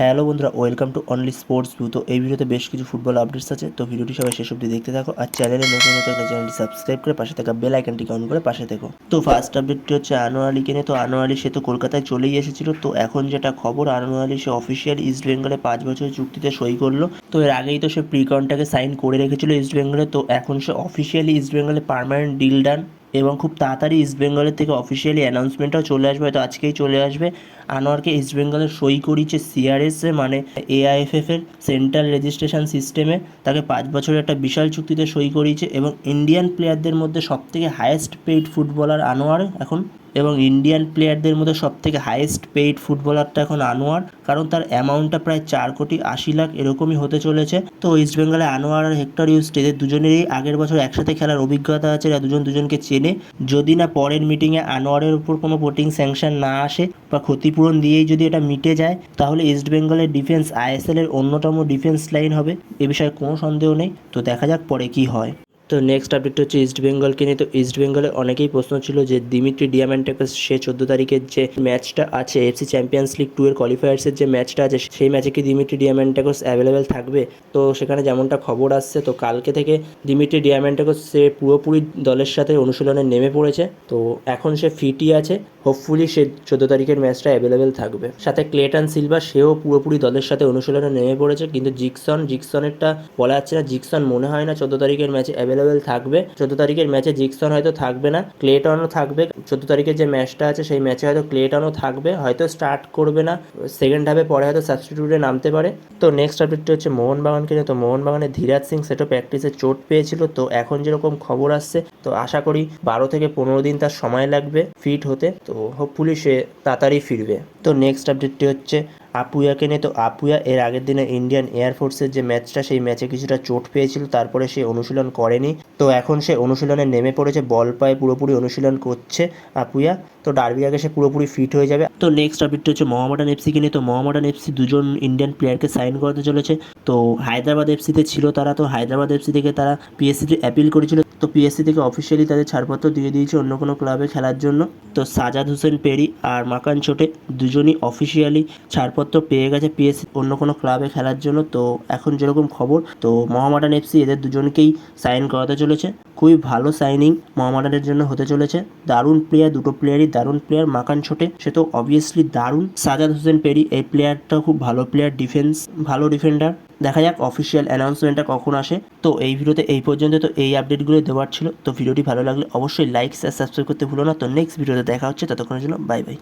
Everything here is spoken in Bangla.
হ্যালো বন্ধুরা, welcome to only sports view তো এই ভিডিওতে বেশ কিছু ফুটবল আপডেটস আছে। তো ভিডিওটি সবাই শেষ অবধি দেখতে থাকো আর চ্যানেলে নতুন নতুন একটা চ্যানেলটি সাবস্ক্রাইব করে পাশে থাকা বেল আইকনটিকে অন করে পাশে থেকো। তো ফার্স্ট আপডেটটি হচ্ছে আনোয়ার আলীকে নিয়ে। তো আনোয়ার আলী সে তো কলকাতায় চলেই এসেছিল। তো এখন যেটা খবর, আনোয়ার আলী সে অফিসিয়াল ইস্ট বেঙ্গলে পাঁচ বছরের চুক্তিতে সই করল। তো এর আগেই তো সে প্রি কন্ট্রাক্টে সাইন করে রেখেছিল ইস্ট বেঙ্গলে তো এখন সে অফিসিয়ালি ইস্ট বেঙ্গলে পার্মানেন্ট ডিল ডান এবং খুব তাড়াতাড়ি ইস্ট বেঙ্গলের থেকে অফিসিয়ালি অ্যানাউন্সমেন্টটাও চলে আসবে, হয়তো আজকেই চলে আসবে। আনোয়ারকে ইস্ট বেঙ্গলের সই করিয়েছে সিআরএস মানে এআইএফএফ এর সেন্ট্রাল রেজিস্ট্রেশন সিস্টেমে তাকে পাঁচ বছরের একটা বিশাল চুক্তিতে সই করিয়েছে এবং ইন্ডিয়ান প্লেয়ারদের মধ্যে সবথেকে হায়েস্ট পেইড ফুটবলার আনোয়ার এখন এবং ইন্ডিয়ান প্লেয়ারদের মধ্যে সবথেকে হাইয়েস্ট পেইড ফুটবলারটা এখন আনোয়ার, কারণ তার অ্যামাউন্টটা প্রায় চার কোটি আশি লাখ এরকমই হতে চলেছে। তো ইস্ট বেঙ্গলে আনোয়ার আর হেক্টর ইউস্ট এদের দুজনেরই আগের বছর একসাথে খেলার অভিজ্ঞতা আছে, এরা দুজন দুজনকে চেনে। যদি না পরের মিটিংয়ে আনোয়ারের উপর কোনো ভোটিং স্যাংশন না আসে বা ক্ষতিপূরণ দিয়েই যদি এটা মিটে যায়, তাহলে ইস্ট বেঙ্গলের ডিফেন্স আইএসএল এর অন্যতম ডিফেন্স লাইন হবে। এ বিষয়ে কোনো সন্দেহ নেই। তো দেখা যাক পরে কি হয়। তো নেক্সট আপডেট হচ্ছে ইস্ট বেঙ্গলকে নিয়ে। তো ইস্ট বেঙ্গলে অনেকেই প্রশ্ন ছিল যে দিমিত্রি ডিয়ামেন্টাকাস সে চোদ্দ তারিখের যে ম্যাচটা আছে এফসি চ্যাম্পিয়ন্স লিগ টু এর কোয়ালিফায়ার্সের যে ম্যাচটা আছে, সেই ম্যাচে কি দিমিত্রি ডিয়ামেন্টাকোস অ্যাভেলেবেল থাকবে? তো সেখানে যেমনটা খবর আসছে, তো কালকে থেকে দিমিত্রি ডিয়ামেন্টাকোস সে পুরোপুরি দলের সাথে অনুশীলনে নেমে পড়েছে। তো এখন সে ফিটই আছে। হোপফুলি সে চোদ্দ তারিখের ম্যাচটা অ্যাভেলেবেল থাকবে। সাথে ক্লেটন সিলভা সেও পুরোপুরি দলের সাথে অনুশীলনে নেমে পড়েছে। কিন্তু জিকসন জিকসনেরটা বলা যাচ্ছে না জিকসন মনে হয় না চোদ্দ তারিখের ম্যাচে অ্যাভেলেবেল থাকবে। চোদ্দ তারিখের ম্যাচে জিকসন হয়তো থাকবে না ক্লেটনও থাকবে। চোদ্দ তারিখের যে ম্যাচটা আছে, সেই ম্যাচে হয়তো ক্লেটনও থাকবে, হয়তো স্টার্ট করবে না। সেকেন্ড হাফে পরে হয়তো সাবস্টিটিউটে নামতে পারে। তো নেক্সট আপডেটটি হচ্ছে মোহনবাগানকে নিয়ে। তো মোহনবাগানের ধীরাজ সিং সেটা প্র্যাকটিসে চোট পেয়েছিল। তো এখন যেরকম খবর আসছে, তো আশা করি বারো থেকে পনেরো দিন তার সময় লাগবে ফিট হতে। তো হোপফুলি সে তাড়াতাড়ি ফিরবে। তো নেক্সট আপডেটটি হচ্ছে আপুয়াকে নিয়ে, তো আপুয়া এর আগের দিনে ইন্ডিয়ান এয়ারফোর্সের যে ম্যাচটা সেই ম্যাচে কিছুটা চোট পেয়েছিল, তারপরে সে অনুশীলন করেনি। তো এখন সে অনুশীলনে নেমে পড়েছে, বল পায়ে পুরোপুরি অনুশীলন করছে আপুয়া। তো ডার্বি আগে সে পুরোপুরি ফিট হয়ে যাবে। তো নেক্সট আপডেট হচ্ছে মোহামেডান এফসিকে নিয়ে, তো মোহামেডান এফসি দুজন ইন্ডিয়ান প্লেয়ারকে সাইন করাতে চলেছে। তো হায়দ্রাবাদ এফসিতে ছিল তারা, তো হায়দ্রাবাদ এফসি থেকে তারা পিএসসিতে অ্যাপিল করেছিল। তো পিএসসি থেকে অফিসিয়ালি তাদের ছাড়পত্র দিয়ে দিয়েছে অন্য কোনো ক্লাবে খেলার জন্য। তো সাজাদ হোসেন পেরি আর মাকান ছোটে দুজনই অফিসিয়ালি ছাড়পত্র পেয়ে গেছে পিএসসি অন্য কোনো ক্লাবে খেলার জন্য। তো এখন যেরকম খবর, তো মোহামেডান এফসি এদের দুজনকেই সাইন করাতে চলেছে। খুবই ভালো সাইনিং মোহামেডানের জন্য হতে চলেছে। দারুণ প্লেয়ার দুটো প্লেয়ারই দারুণ প্লেয়ার মাকান ছোটে। সে তো অবভিয়াসলি দারুণ। সাজাদ হোসেন পেরি, এই প্লেয়ারটা খুব ভালো প্লেয়ার ডিফেন্স ভালো ডিফেন্ডার দেখা যাক অফিসিয়াল অ্যানাউন্সমেন্টটা কখন আসে। তো এই ভিডিওতে এই পর্যন্ত। তো এই আপডেটগুলো দেওয়ার ছিল। তো ভিডিওটি ভালো লাগলে অবশ্যই লাইক শেয়ার সাবস্ক্রাইব করতে ভুলো না। তো নেক্সট ভিডিওতে দেখা হচ্ছে। ততক্ষণের জন্য বাই বাই